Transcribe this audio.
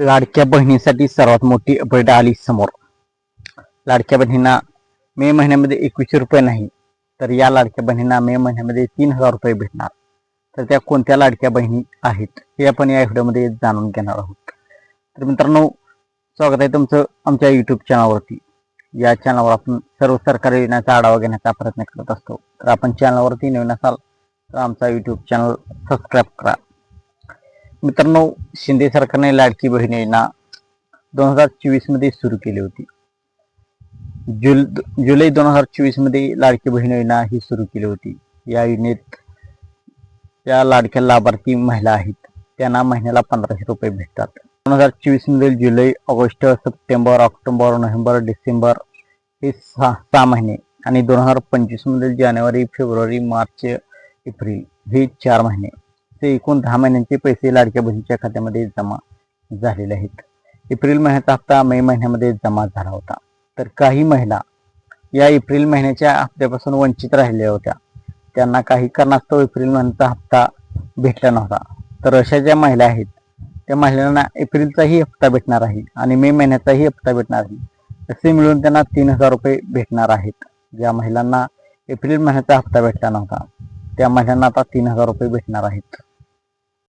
लाडक्या बहिणीसाठी सर्वात मोठी अपडेट आली समोर. लाडक्या बहिणींना मे महिन्यामध्ये एकवीसशे रुपये नाही तर या लाडक्या बहिणींना मे महिन्यामध्ये तीन हजार रुपये भेटणार. तर त्या कोणत्या लाडक्या बहिणी आहेत हे आपण या व्हिडिओमध्ये जाणून घेणार आहोत. तर मित्रांनो स्वागत आहे तुमचं आमच्या युट्यूब चॅनलवरती या चॅनलवर आपण सर्व सरकारी योजनाचा आढावा घेण्याचा प्रयत्न करत असतो. तर आपण चॅनलवरती नवीन असाल तर आमचा युट्यूब चॅनल सबस्क्राईब करा. मित्रांनो शिंदे सरकारने लाडकी बहीण योजना दोन हजार चोवीसमध्ये सुरू केली होती. जुल जुलै दोन हजार चोवीसमध्ये लाडकी बहीण योजना ही सुरू केली होती. या योजनेत त्या लाडक्या लाभार्थी महिला आहेत त्यांना महिन्याला पंधराशे रुपये भेटतात. दोन हजार चोवीस मधील जुलै ऑगस्ट सप्टेंबर ऑक्टोबर नोव्हेंबर डिसेंबर हे सहा सहा महिने आणि दोन हजार पंचवीस मधील जानेवारी फेब्रुवारी मार्च एप्रिल हे चार महिने ते एकूण दहा महिन्यांचे पैसे लाडक्या बहिणीच्या खात्यामध्ये जमा झालेले आहेत. एप्रिल महिन्याचा हप्ता मे महिन्यामध्ये जमा झाला होता. तर काही महिला या एप्रिल महिन्याच्या हप्त्यापासून वंचित राहिल्या होत्या. त्यांना काही कारणास्तव एप्रिल महिन्याचा हप्ता भेटला नव्हता. तर अशा ज्या महिला आहेत त्या महिलांना एप्रिलचाही हप्ता भेटणार आहे आणि मे महिन्याचाही हप्ता भेटणार आहे. असे मिळून त्यांना तीन हजार रुपये भेटणार आहेत. ज्या महिलांना एप्रिल महिन्याचा हप्ता भेटला नव्हता त्या महिलांना आता तीन हजार रुपये भेटणार आहेत.